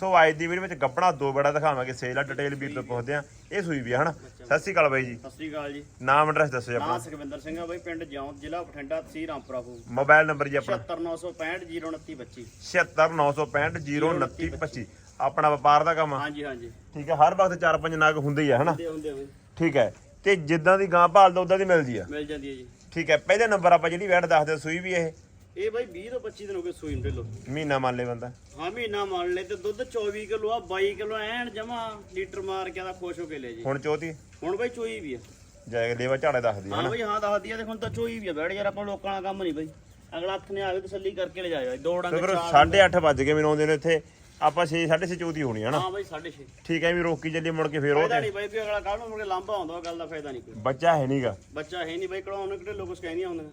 ਸੋ ਅੱਜ ਦੀ ਵੀਡੀਓ ਵਿੱਚ ਗੱਪਣਾ ਦੋ ਬੜਾ ਦਿਖਾਵਾਂਗੇ ਸੇਲ ਆ ਡਿਟੇਲ ਵੀਰ ਤੋਂ ਪੁੱਛਦੇ ਆ। ਇਹ ਸੂਈ ਵੀ ਹੈ ਹਨਾ? ਸਤਿ ਸ਼੍ਰੀ ਅਕਾਲ ਬਾਈ ਜੀ। ਸਤਿ ਸ੍ਰੀ ਅਕਾਲ ਜੀ। ਨਾਮ ਐਡਰੈਸ ਦੱਸੋ ਜੀ ਨਾਮ ਆਪਣਾ ਸੁਖਵਿੰਦਰ ਸਿੰਘ ਆ ਬਾਈ ਪਿੰਡ ਜੌਂਤ ਜ਼ਿਲ੍ਹਾ ਬਠਿੰਡਾ ਤਹਿਸੀਲ ਰਾਮਪੁਰਾ ਫੂ ਮੋਬਾਈਲ ਨੰਬਰ ਜੀ ਆਪਣਾ। 76965 7696502925 ਆਪਣਾ ਵਪਾਰ ਦਾ ਕੰਮ ਆ। ਹਾਂਜੀ ਹਾਂਜੀ। ਠੀਕ ਹੈ ਹਰ ਵਕਤ ਚਾਰ ਪੰਜ ਨਗ ਹੁੰਦੇ ਹੀ ਆ ਹਨਾ? ਹੁੰਦੇ ਹੁੰਦੇ ਹੋਏ ਠੀਕ ਹੈ ਤੇ ਜਿੱਦਾਂ ਦੀ ਗਾਂ ਭਾਲਦਾ ਉਦਾਂ ਦੀ ਮਿਲਦੀ ਆ। ਮਿਲ ਜਾਂਦੀ ਹੈ ਜੀ। ਠੀਕ ਹੈ ਪਹਿਲੇ ਨੰਬਰ ਆਪਾਂ ਜਿਹੜੀ ਵੈਟ ਦੱਸਦੇ ਸੂਈ ਵੀ ਇਹ। ਇਹ ਬਾਈ 20 ਤੋਂ 25 ਦਿਨ ਹੋ ਗਏ ਸੂਈ ਨੂੰ ਢਿੱਲੋ। ਮਹੀਨਾ ਮੰਨ ਲੈ ਬੰਦਾ। ਹਾਂ ਮਹੀਨਾ ਮੰਨ ਲੈ ਤੇ ਦੁੱਧ 24 ਕਿਲੋ ਆ 22 ਕਿਲੋ ਐਨ ਜਮਾ ਲੀਟਰ ਮਾਰ ਕੇ ਦਾ ਖੁਸ਼ ਹੋ ਕੇ ਲੈ ਜੀ। ਹੁਣ ਚੌਥੀ? ਹੁਣ ਬਾਈ ਚੋਈ ਵੀ ਆ। ਜਾਏ ਲੇਵਾ ਝਾੜੇ ਦੱਸਦੀ ਹਾਂ ਬਾਈ ਹਾਂ ਦੱਸਦੀ ਆ ਤੇ ਹੁਣ ਤਾਂ ਚੋਈ ਵੀ ਆ ਬੈਠ ਯਾਰ ਆਪਾਂ ਲੋਕਾਂ ਦਾ ਕੰਮ ਨਹੀਂ ਬਾਈ। ਅਗਲਾ ਹੱਥ ਨੇ ਆ ਕੇ ਤਸੱਲੀ ਕਰਕੇ ਲੈ ਜਾਇਆ ਦੋ ਡੰਗ ਫਿਰ ਚਾਰ 8:30 ਵੱਜ ਗਏ ਮੈਨੂੰ ਆਉਂਦੇ ਨੇ ਇੱਥੇ ਆਪਾਂ 6 6:30 ਚੌਥੀ ਹੋਣੀ ਹਨਾ? ਹਾਂ ਬਾਈ 6.5 ਠੀਕ ਹੈ ਵੀ ਰੋਕੀ ਚੱਲੀ ਮੁੜ ਕੇ ਫੇਰ ਉਹ ਨਹੀਂ ਬਾਈ ਵੀ ਅਗਲਾ ਕੱਲ ਨੂੰ ਮੁੜ ਕੇ ਲਾਂਭਾ ਆਉਂਦਾ ਉਹ ਗੱਲ ਦਾ ਫਾਇਦਾ ਨਹੀਂ ਕੋਈ। ਬੱਚਾ ਹੈ ਨਹੀਂਗਾ ਬੱਚਾ ਹੈ ਨਹੀਂ ਬਾਈ ਕਢਾਉਣ ਨੂੰ ਕਿਹੜੇ ਲੋਕ ਕਹਿੰਦੀਆਂ ਹੁੰਦੇ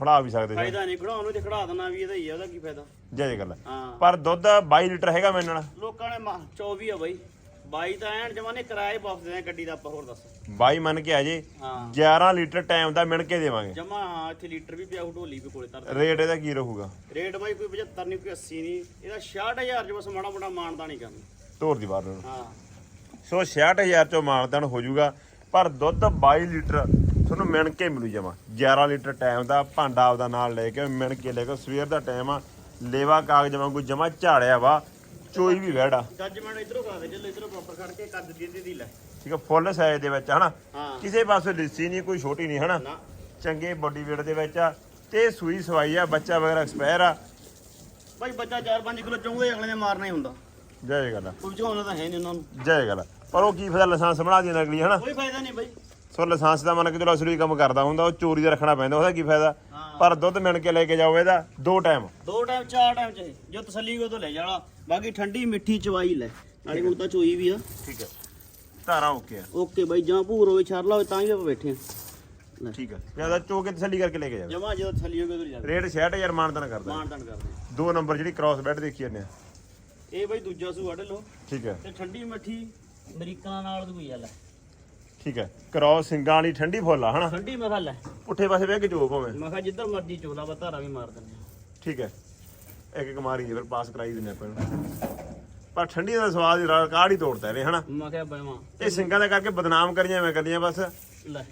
ਖੜਾ ਵੀ ਸਕਦੇ ਸੀ। ਫਾਇਦਾ ਨਹੀਂ ਕਢਾਉਣ ਨੂੰ ਤੇ ਖੜਾ ਦੇਣਾ ਵੀ ਇਹਦਾ ਹੀ ਆ ਉਹਦਾ ਕੀ ਫਾਇਦਾ? ਜੈ ਗੱਲ। ਹੈ। ਹਾਂ ਪਰ ਦੁੱਧ 22 ਲੀਟਰ ਹੈਗਾ ਮੇਰੇ ਨਾਲ। ਲੋਕਾਂ ਨੇ ਮਾ- 24 ਆ ਬਾਈ। 22 ਤਾਂ ਐਨ ਜਮਾਨੇ ਕਿਰਾਏ ਵਾਪਸ ਦੇ ਗੱਡੀ ਦਾ ਆਪਾਂ ਹੋਰ ਦੱਸ। 22 ਮੰਨ ਕੇ ਆ ਜੇ ਹਾਂ। 11 ਲੀਟਰ ਟਾਈਮ ਦਾ ਮਿਣ ਕੇ ਦੇਵਾਂਗੇ। ਜਮਾ ਹਾਂ ਇੱਥੇ ਲੀਟਰ ਵੀ ਪਿਆ ਢੋਲੀ ਵੀ ਕੋਲੇ ਤਰ ਰੇਟ ਇਹਦਾ ਕੀ ਰਹੂਗਾ? ਰੇਟ ਬਾਈ ਕੋਈ 75 ਨਹੀਂ ਕੋਈ 80 ਨਹੀਂ। ਇਹਦਾ 66000 ਚ ਬਸ ਮਾੜਾ ਮੋਟਾ ਮਾਨਦਾ ਨਹੀਂ ਕਰਨਾ। ਤੋਰ ਦੀ ਬਾਹਰ ਨੂੰ ਹਾਂ। ਸੋ 66000 ਚੋਂ ਮਾਨਦਾਨ ਹੋ ਜਾਊਗਾ। ਪਰ ਦੁੱਧ 22 ਲੀਟਰ ਤੁਹਾਨੂੰ ਮਿਣ ਕੇ ਮਿਲੂ ਜਮਾ। 11 ਲੀਟਰ ਟਾਈਮ ਦਾ ਭਾਂਡਾ ਆਪਦਾ ਨਾਲ ਲੈ ਕੇ ਮਿਣ ਕੇ ਲੈ ਕੇ ਸਵੇਰ ਦਾ ਟਾਈਮ ਆ। ਲੇਵਾ ਕਾਗਜ਼ ਵਾਂਗੂ ਜਮਾ ਝਾੜਿਆ ਵਾ ਚੋਈ ਵੀ ਵਹਿੜਾ। ਜੱਜਮੈਂਟ ਇਧਰੋਂ ਕਰਾ ਦੇ ਚੱਲ ਇਧਰੋਂ ਪ੍ਰੋਪਰ ਖੜ ਕੇ ਕੱਦ ਦੀ ਦੀ ਲੈ। ਠੀਕ ਆ ਫੁੱਲ ਸਾਈਜ਼ ਦੇ ਵਿੱਚ ਹਨਾ? ਹਾਂ। ਕਿਸੇ ਪਾਸੇ ਲਿੱਸੀ ਨਹੀਂ ਕੋਈ ਛੋਟੀ ਨਹੀਂ ਹਨਾ? ਚੰਗੇ ਬੋਡੀ weight ਦੇ ਵਿੱਚ ਆ ਤੇ ਸੂਈ ਸਵਾਈ ਆ ਬੱਚਾ ਵਗੈਰਾ ਐਕਸਪਾਇਰ ਆ। ਬਾਈ ਬੱਚਾ 4-5 ਕਿਲੋ ਚੁੰਗਦੇ ਅਗਲੇ ਨੇ ਮਾਰਨਾ ਹੀ ਹੁੰਦਾ। ਜੈ ਗੱਲ। ਆ, ਕੋਈ ਝੋਨਾ ਤਾਂ ਹੈ ਨਹੀਂ ਉਹਨਾਂ ਨੂੰ। ਜੈ ਗੱਲ। ਪਰ ਉਹ ਕੀ ਫਾਇਦਾ ਲਾਇਸੈਂਸ ਬਣਾ ਦੀ ਨਕਲੀ ਹਨਾ? ਕੋਈ ਫਾਇਦਾ ਨਹੀਂ ਬਾਈ। ਸੋ ਲਾਇਸੈਂਸ ਦਾ ਮੰਨ ਕੇ ਚਲੋ ਅਸਲੀ ਕੰਮ ਕਰਦਾ ਹੁੰਦਾ ਉਹ ਚੋਰੀ ਦਾ ਰੱਖਣਾ ਪੈਂਦਾ ਉਹਦਾ ਕੀ ਫਾਇਦਾ? ਹਾਂ। ਪਰ ਦੁੱਧ ਮਿਣ ਕੇ ਲੈ ਕੇ ਜਾਓ ਇਹਦਾ ਦੋ ਟਾਈਮ ਦੋ ਟਾਈਮ ਚਾਰ ਟਾਈਮ ਚ। ਜੋ ਤਸੱਲੀ ਕੋ ਤੋਂ ਲੈ ਜਾਣਾ ਬਾਕੀ ਠੰਡੀ ਮਿੱਠੀ ਚਵਾਈ ਲੈ। ਨਾਲੇ ਹੁਣ ਤਾਂ ਚੋਈ ਵੀ ਆ। ਠੀਕ ਹੈ। ਧਾਰਾ ਓਕੇ ਆ। ਓਕੇ ਬਾਈ ਜਾਂ ਭੂਰ ਹੋਵੇ ਛਰਲਾ ਹੋਵੇ ਤਾਂ ਹੀ ਆਪਾਂ ਬੈਠੇ ਆ ਠੀਕ ਹੈ। ਜ਼ਿਆਦਾ ਚੋ ਕੇ ਤਸੱਲੀ ਕਰਕੇ ਲੈ ਕੇ ਜਾਓ ਜਮਾ ਜਦੋਂ ਤਸੱਲੀ ਹੋਵੇ ਉਧਰ ਜਾਂਦੇ ਰੇਟ 66000 ਮਾਨਦਾਨ ਕਰਦਾ। ਮਾਨਤਨ ਕਰਦੇ ਆ। ਦੋ ਨੰਬਰ ਜਿਹੜੀ ਕ੍ਰਾਸ ਬੈਡ ਦੇਖੀ ਜਾਂਦੇ ਆ ਇਹ ਬਾਈ ਦੂਜਾ ਸੂ ਵੜ ਲਓ। ਠੀਕ ਹੈ। ਤੇ ਠੰਡੀ ਮਿੱਠੀ ਅਮਰੀਕਾ ਨਾਲ ਦੂਈ ਆ ਲੈ ਠੀਕ ਹੈ। ਕ੍ਰਾਸ ਸਿੰਗਾਂ ਵਾਲੀ ਠੰਡੀ ਫੁੱਲ ਆ ਹਨਾ? ਠੰਡੀ ਮੈਂ ਕਿਹਾ ਲੈ ਪੁੱਠੇ ਪਾਸੇ ਵੇਖ ਕੇ ਚੋ ਭਾਵੇਂ ਮੈਂ ਕਿਹਾ ਜਿੱਧਰ ਮਰਜ਼ੀ ਚੋਲਾ ਬਤਾਰਾ ਵੀ ਮਾਰ ਦਿੰਦੇ ਆ। ਠੀਕ ਹੈ। ਇੱਕ ਇੱਕ ਮਾਰੀ ਜੇ ਫਿਰ ਪਾਸ ਕਰਾਈ ਦਿੰਨੇ ਆਪਾਂ ਪਰ ਠੰਡੀ ਦਾ ਸਵਾਦ ਹੀ ਰਾ- ਕਾੜ ਹੀ ਤੋੜਦਾ ਇਹਨੇ ਹਨਾ? ਮੈਂ ਕਿਹਾ ਬਾਈਵਾ ਇਹ ਸਿੰਗਾਂ ਦਾ ਕਰਕੇ ਬਦਨਾਮ ਕਰੀਆਂ ਮੈਂ ਕਰਦੀਆਂ ਬਸ। ਲੈ।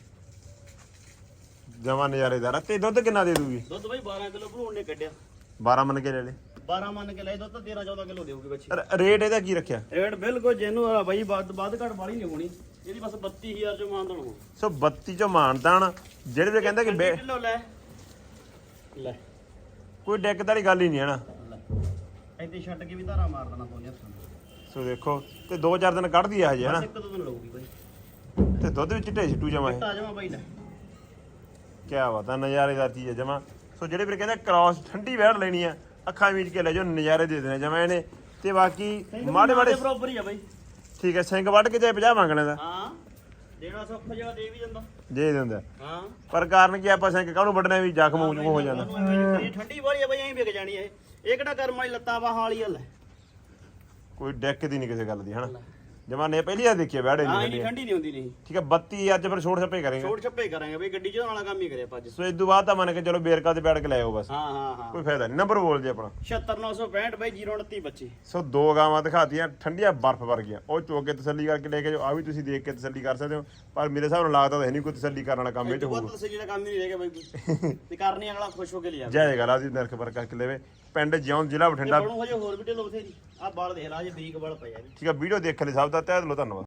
ਜਮਾ ਨਜ਼ਾਰੇਦਾਰ ਆ। ਤੇ ਦੁੱਧ ਕਿੰਨਾ ਦੇ ਦੂਗੀ? ਦੁੱਧ ਬਾਈ 12 ਕਿਲੋ ਭਰੂਣ ਨੇ ਕੱਢਿਆ। 12 ਮੰਨ ਕੇ ਲੈ ਲੈ। 12 ਮੰਨ ਕੇ ਲੈ ਦੁੱਧ ਤਾਂ 13 14 ਕਿਲੋ ਦੇਊਗੀ ਬੱਚੀ। ਰ- ਰੇਟ ਇਹਦਾ ਕੀ ਰੱਖਿਆ? ਰੇਟ ਬਿਲਕੁਲ ਜੈਨੂ ਆ ਬਾਈ ਵੱਧ ਵੱਧ ਘੱਟ ਵਾਲੀ ਨਹੀਂ ਹੋਣੀ। ਇਹਦੀ ਬਸ 32000 ਚ ਮਾਨਦਣ ਹੋ ਸੋ 32 ਚੋਂ ਮਾਨਦਾਨ ਜਿਹੜੇ ਵੀ ਕਹਿੰਦੇ ਕਿ ਬੇ- ਕਿਲੋ ਲੈ। ਲੈ। ਕੋਈ ਦਿੱਕਤ ਵਾਲੀ ਗੱਲ ਹੀ ਨਹੀਂ ਹੈ ਨਾ। ਲੈ। ਇੱਥੇ ਛੱਡ ਕੇ ਵੀ ਧਾਰਾ ਮਾਰ ਦੇਣਾ ਕੋਈ ਹੱਥ ਸੋ ਦੇਖੋ ਤੇ 2-4 ਦਿਨ ਕੱਢਦੀ ਆ ਹਜੇ ਹਨਾ ਇੱਕ ਦੋ ਦਿਨ ਲਊਗੀ ਬਾਈ। ਤੇ ਦੁੱਧ ਵਿੱਚ ਢੇ ਛਿੱਟੂ ਜਮਾ ਇਹ ਆ ਜਾਵਾਂ ਬਾਈ ਲੈ। ਕੀ ਬਾਤ ਆ ਨਜ਼ਾਰੇਦਾਰ ਚੀਜ਼ ਹੈ ਜਮਾ। ਸੋ ਜਿਹੜੇ ਵੀਰ ਕਹਿੰਦੇ ਕ੍ਰਾਸ ਠੰਡੀ ਵੈੜ ਲੈਣੀ ਆ ਅੱਖਾਂ ਮੀਚ ਕੇ ਲੈ ਜਾਓ ਨਜ਼ਾਰੇ ਦੇ ਦੇਣੇ ਜਮਾ ਇਹਨੇ। ਤੇ ਬਾਕੀ ਮਾੜੇ ਮਾੜੇ ਬਰਾਬਰ ਹੀ ਆ ਬਾਈ। ਠੀਕ ਹੈ ਸਿੰਘ ਵੱਢ ਕੇ ਚਾਹੇ 50 ਮੰਗਣੇ ਦਾ ਹਾਂ ਦੇਣਾ ਸੌਖ ਜਿਹਾ ਦੇ ਵੀ ਜਾਂਦਾ। ਦੇ ਦਿੰਦਾ। ਹਾਂ। ਪਰ ਕਾਰਨ ਕੀ ਆਪਾਂ ਸਿੰਘ ਕਾਹਨੂੰ ਵੱਢਣਾ ਵੀ ਜ਼ਖਮ ਹੋ ਜਾਂਦਾ। ਇਹ ਠੰਡੀ ਵਾਲੀ ਆ ਬਾਈ ਐਂ ਵਿਕ ਜਾਣੀ ਇਹ। ਇਹ ਕਿਹੜਾ ਕਰਮ ਵਾਲੀ ਲੱਤਾਂ ਬਾਹਾਂ ਵਾਲੀ ਆ ਲੈ। ਕੋਈ ਡੈਕ ਦੀ ਨਹੀਂ ਕਿਸੇ ਗੱਲ ਦੀ ਹਨਾ? ਜਮਾ ਨੇ ਪਹਿਲੀ ਵਾਰ ਦੇਖੀ ਆ ਵੈੜ ਹਾਂ ਇੰਨੀ ਇਹ ਗੱਡੀ ਠੰਡੀ ਨਹੀਂ ਹੁੰਦੀ ਨਹੀਂ। ਠੀਕ ਹੈ 32 ਅੱਜ ਫਿਰ ਛੋੜ ਛੱਪੇ ਕਰਾਂਗੇ। ਛੋਟ ਛੱਪੇ ਕਰਾਂਗੇ ਬਈ ਗੱਡੀ ਚ ਵਾਲਾ ਕੰਮ ਹੀ ਕਰਿਆ ਅੱਜ। ਸੋ ਇਸ ਤੋਂ ਬਾਅਦ ਤਾਂ ਮੰਨ ਕੇ ਚਲੋ ਬੇਰਕਾ ਤੇ ਬੈਠ ਕੇ ਲੈ ਆਓ ਬਸ। ਹਾਂ ਹਾਂ ਹਾਂ। ਕੋਈ ਫਾਇਦਾ ਨਹੀਂ ਨੰਬਰ ਬੋਲ ਜੀ ਆਪਣਾ। 76965 ਬਾਈ 029 ਬੱਚੇ ਸੋ ਦੋ ਗਾਵਾਂ ਦਿਖਾਤੀਆਂ ਠੰਡੀਆਂ ਬਰਫ਼ ਵਰਗੀਆਂ। ਉਹ ਚੋਕ ਕੇ ਤਸੱਲੀ ਕਰਕੇ ਲੈ ਕੇ ਜਾਓ ਆ ਵੀ ਤੁਸੀਂ ਦੇਖ ਕੇ ਤਸੱਲੀ ਕਰ ਸਕਦੇ ਹੋ। ਪਰ ਮੇਰੇ ਹਿਸਾਬ ਨਾਲ ਲੱਗਦਾ ਤਾਂ ਹੈ ਨਹੀਂ ਕੋਈ ਤਸੱਲੀ ਕਰਨ ਵਾਲਾ ਕੰਮ ਇਹ ਚ ਹੋਊਗਾ। ਬਹੁਤ ਤਸੱਲੀ ਦਾ ਕੰਮ ਹੀ ਨਹੀਂ ਰਹਿ ਗਿਆ ਬਾਈ ਤੇ ਕਰਨੀ ਅਗਲਾ ਖੁਸ਼ ਹੋ ਕੇ ਲਿਆ ਜੈ ਗਲਾ ਦੀ ਨਰਕ ਕਰਕੇ ਲੈਵੇ। ਪਿੰਡ ਜਿਉਂ ਜ਼ਿਲ੍ਹਾ ਬਠਿੰਡਾ। ਬਣੂ ਹਜੇ ਹੋਰ ਵੀ ਢਿੱਲੋ ਬਥੇਰੀ। ਆ ਬਾਲ ਦੇਖ ਲਾ ਹਜੇ ਬਰੀਕ ਬਾਲ ਪਿਆ ਜੀ ਠੀਕ ਹੈ ਵੀਡੀਓ ਦੇਖਣ ਲਈ ਸਭ ਦਾ ਧੰਨਵਾਦ।